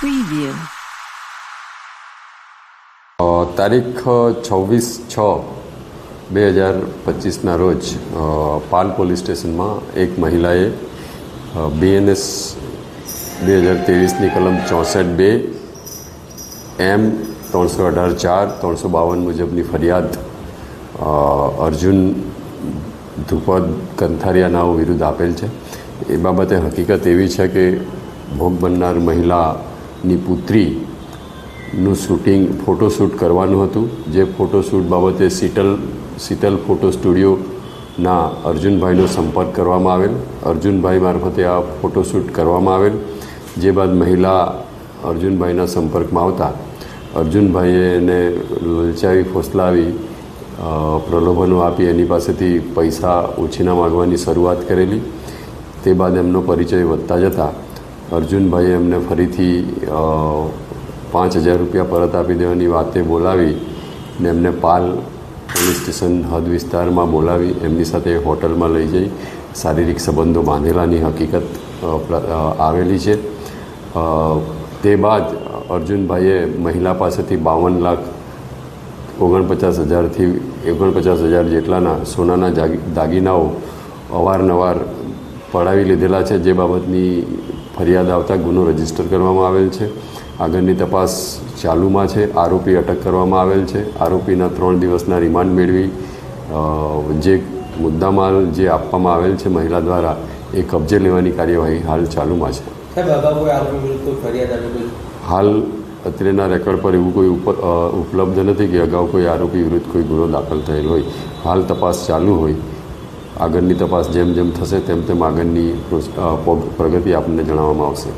preview. તારીખ છવ્વીસ છ, બે હજાર પચીસના રોજ પાલ પોલીસ સ્ટેશનમાં એક મહિલાએ બીએનએસ બે હજાર ત્રેવીસની કલમ ચોસઠ બે, એમ ત્રણસો અઢાર ચાર, ત્રણસો બાવન મુજબની ફરિયાદ અર્જુન ધ્રુપદ કંથારિયાનાઓ વિરુદ્ધ આપેલ છે એ બાબતે હકીકત એવી છે કે ભોગ બનનાર મહિલા મહિલાની પુત્રીનું શૂટિંગ ફોટોશૂટ કરવાનું હતું. જે ફોટોશૂટ બાબતે શીતલ શીતલ ફોટો સ્ટુડિયોના અર્જુનભાઈનો સંપર્ક કરવામાં આવેલ. અર્જુનભાઈ મારફતે આ ફોટોશૂટ કરવામાં આવેલ. જે બાદ મહિલા અર્જુનભાઈના સંપર્કમાં આવતા. અર્જુનભાઈએ એને લલચાવી, ફોસલાવી પ્રલોભનો આપી, એની પાસેથી પૈસા ઉછીના માગવાની શરૂઆત કરેલી. તે બાદ એમનો પરિચય વધતા જતાં અર્જુનભાઈએ એમને ફરીથી પાંચ હજાર રૂપિયા પરત આપી દેવાની વાતે બોલાવી ને એમને પાલ પોલીસ સ્ટેશન હદ વિસ્તારમાં બોલાવી, એમની સાથે હોટલમાં લઈ જઈ. શારીરિક સંબંધો બાંધેલાની હકીકત આવેલી છે. તે બાદ અર્જુનભાઈએ મહિલા પાસેથી બાવન લાખ ઓગણપચાસ હજારથી ઓગણપચાસ હજાર જેટલાના સોનાના દાગીનાઓ અવારનવાર પડાવી લીધેલા છે જે બાબતની ફરિયાદ આવતા ગુનો રજિસ્ટર કરવામાં આવેલ છે. આગળની તપાસ ચાલુમાં છે. આરોપી અટક કરવામાં આવેલ છે. આરોપીના ત્રણ દિવસના રિમાન્ડ મેળવી જે મુદ્દામાલ જે આપવામાં આવેલ છે મહિલા દ્વારા એ કબજે લેવાની કાર્યવાહી હાલ ચાલુમાં છે. હાલ અત્રેના રેકોર્ડ પર એવું કોઈ ઉપલબ્ધ નથી કે અગાઉ કોઈ આરોપી વિરુદ્ધ કોઈ ગુનો દાખલ થયેલ હોય. હાલ તપાસ ચાલુ હોય. આગળની તપાસ જેમ જેમ થશે તેમ તેમ આગળની પ્રગતિ આપણને જણાવવામાં આવશે.